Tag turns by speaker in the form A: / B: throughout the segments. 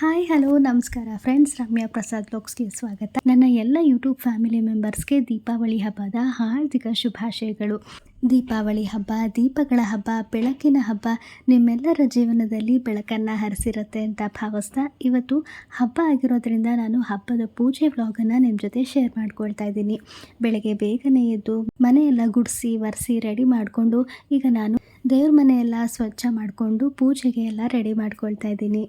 A: Hi, hello, ನಮಸ್ಕಾರ. Friends, Ramya Prasad ಲೋಕ್ಸ್ಗೆ ಸ್ವಾಗತ. ನನ್ನ ಎಲ್ಲ ಯೂಟ್ಯೂಬ್ ಫ್ಯಾಮಿಲಿ ಮೆಂಬರ್ಸ್ಗೆ ದೀಪಾವಳಿ ಹಬ್ಬದ ಹಾರ್ದಿಕ ಶುಭಾಶಯಗಳು. ದೀಪಾವಳಿ ಹಬ್ಬ, ದೀಪಗಳ ಹಬ್ಬ, ಬೆಳಕಿನ ಹಬ್ಬ ನಿಮ್ಮೆಲ್ಲರ ಜೀವನದಲ್ಲಿ ಬೆಳಕನ್ನು ಹರಿಸಿರುತ್ತೆ ಅಂತ ಭಾವಿಸ್ತಾ ಇವತ್ತು ಹಬ್ಬ ಆಗಿರೋದ್ರಿಂದ ನಾನು ಹಬ್ಬದ ಪೂಜೆ ವ್ಲಾಗನ್ನು ನಿಮ್ಮ ಜೊತೆ ಶೇರ್ ಮಾಡ್ಕೊಳ್ತಾ ಇದ್ದೀನಿ. ಬೆಳಗ್ಗೆ ಬೇಗನೆ ಎದ್ದು ಮನೆಯೆಲ್ಲ ಗುಡಿಸಿ, ಒರೆಸಿ, ರೆಡಿ ಮಾಡಿಕೊಂಡು ಈಗ ನಾನು ದೇವ್ರ ಮನೆಯೆಲ್ಲ ಸ್ವಚ್ಛ ಮಾಡಿಕೊಂಡು ಪೂಜೆಗೆ ಎಲ್ಲ ರೆಡಿ ಮಾಡ್ಕೊಳ್ತಾ ಇದ್ದೀನಿ.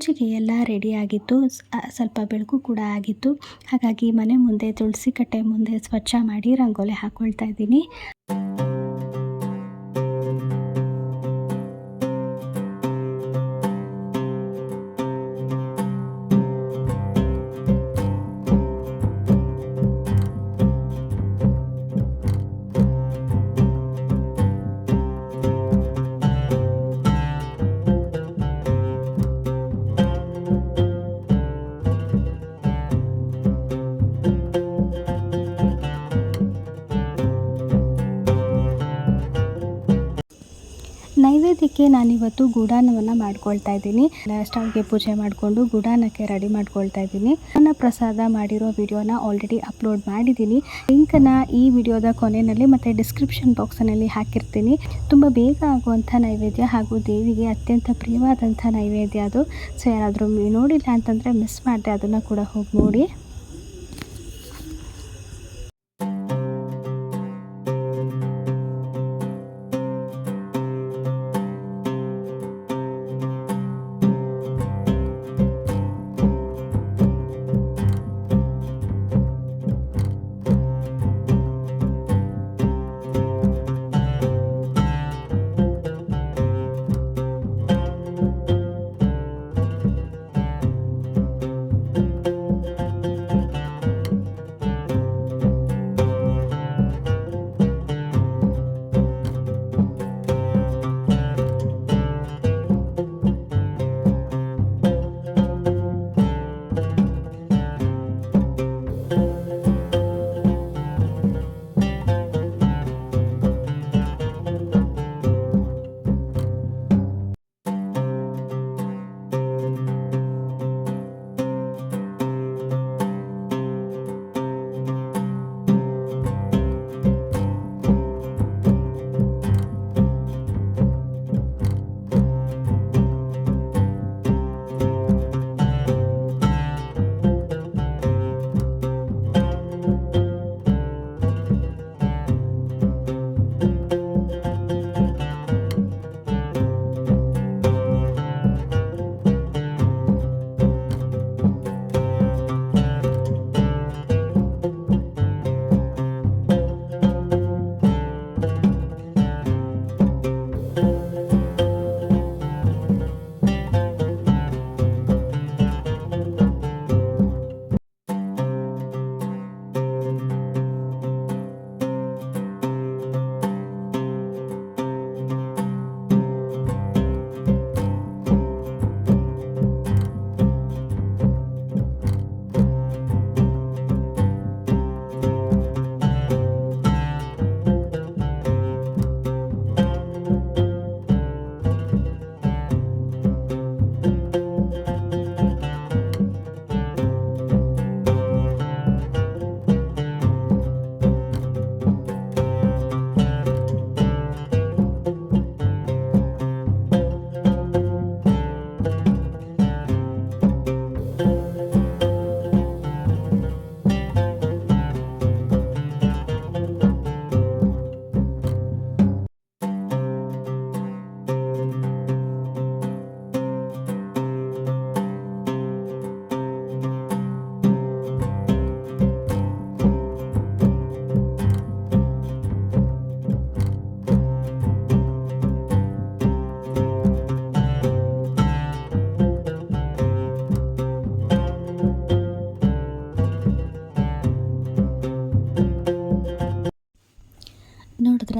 A: ಪೂಜೆಗೆ ಎಲ್ಲ ರೆಡಿಯಾಗಿತ್ತು ಸ್ವಲ್ಪ ಬೆಳಕು ಕೂಡ ಆಗಿತ್ತು. ಹಾಗಾಗಿ ಮನೆ ಮುಂದೆ ತುಳಸಿ ಕಟ್ಟೆ ಮುಂದೆ ಸ್ವಚ್ಛ ಮಾಡಿ ರಂಗೋಲಿ ಹಾಕ್ಕೊಳ್ತಾ ಇದ್ದೀನಿ. ನೈವೇದ್ಯಕ್ಕೆ ನಾನಿವತ್ತು ಗುಡಾನವನ್ನು ಮಾಡ್ಕೊಳ್ತಾ ಇದ್ದೀನಿ. ಸ್ಟವ್ಗೆ ಪೂಜೆ ಮಾಡಿಕೊಂಡು ಗುಡಾನಕ್ಕೆ ರೆಡಿ ಮಾಡ್ಕೊಳ್ತಾ ಇದ್ದೀನಿ. ನನ್ನ ಪ್ರಸಾದ ಮಾಡಿರೋ ವಿಡಿಯೋನ ಆಲ್ರೆಡಿ ಅಪ್ಲೋಡ್ ಮಾಡಿದ್ದೀನಿ. ಲಿಂಕನ್ನು ಈ ವಿಡಿಯೋದ ಕೊನೆಯಲ್ಲಿ ಮತ್ತು ಡಿಸ್ಕ್ರಿಪ್ಷನ್ ಬಾಕ್ಸ್ನಲ್ಲಿ ಹಾಕಿರ್ತೀನಿ. ತುಂಬ ಬೇಗ ಆಗುವಂಥ ನೈವೇದ್ಯ ಹಾಗೂ ದೇವಿಗೆ ಅತ್ಯಂತ ಪ್ರಿಯವಾದಂಥ ನೈವೇದ್ಯ ಅದು. ಸೊ ಯಾರಾದರೂ ನೋಡಿಲ್ಲ ಅಂತಂದರೆ ಮಿಸ್ ಮಾಡಿದೆ ಅದನ್ನು ಕೂಡ ಹೋಗಿ ನೋಡಿ.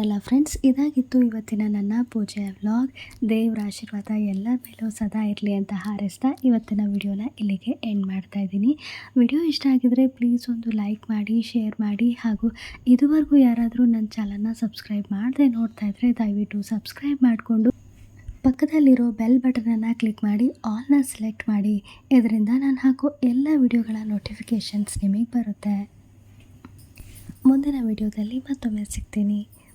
A: ನೋಡಿದ್ರಲ್ಲ ಫ್ರೆಂಡ್ಸ್, ಇದಾಗಿತ್ತು ಇವತ್ತಿನ ನನ್ನ ಪೂಜೆಯ ವ್ಲಾಗ್ ದೇವರ ಆಶೀರ್ವಾದ ಎಲ್ಲರ ಮೇಲೂ ಸದಾ ಇರಲಿ ಅಂತ ಹಾರೈಸ್ತಾ ಇವತ್ತಿನ ವಿಡಿಯೋನ ಇಲ್ಲಿಗೆ ಎಂಡ್ ಮಾಡ್ತಾ ಇದ್ದೀನಿ. ವಿಡಿಯೋ ಇಷ್ಟ ಆಗಿದರೆ ಪ್ಲೀಸ್ ಒಂದು ಲೈಕ್ ಮಾಡಿ ಶೇರ್ ಮಾಡಿ ಹಾಗೂ ಇದುವರೆಗೂ ಯಾರಾದರೂ ನನ್ನ ಚಾನಲ್ನ ಸಬ್ಸ್ಕ್ರೈಬ್ ಮಾಡದೆ ನೋಡ್ತಾ ಇದ್ದರೆ ದಯವಿಟ್ಟು ಸಬ್ಸ್ಕ್ರೈಬ್ ಮಾಡಿಕೊಂಡು ಪಕ್ಕದಲ್ಲಿರೋ ಬೆಲ್ ಬಟನನ್ನು ಕ್ಲಿಕ್ ಮಾಡಿ ಆಲ್ನ ಸೆಲೆಕ್ಟ್ ಮಾಡಿ. ಇದರಿಂದ ನಾನು ಹಾಕೋ ಎಲ್ಲ ವಿಡಿಯೋಗಳ ನೋಟಿಫಿಕೇಷನ್ಸ್ ನಿಮಗೆ ಬರುತ್ತೆ. ಮುಂದಿನ ವಿಡಿಯೋದಲ್ಲಿ ಮತ್ತೊಮ್ಮೆ ಸಿಗ್ತೀನಿ.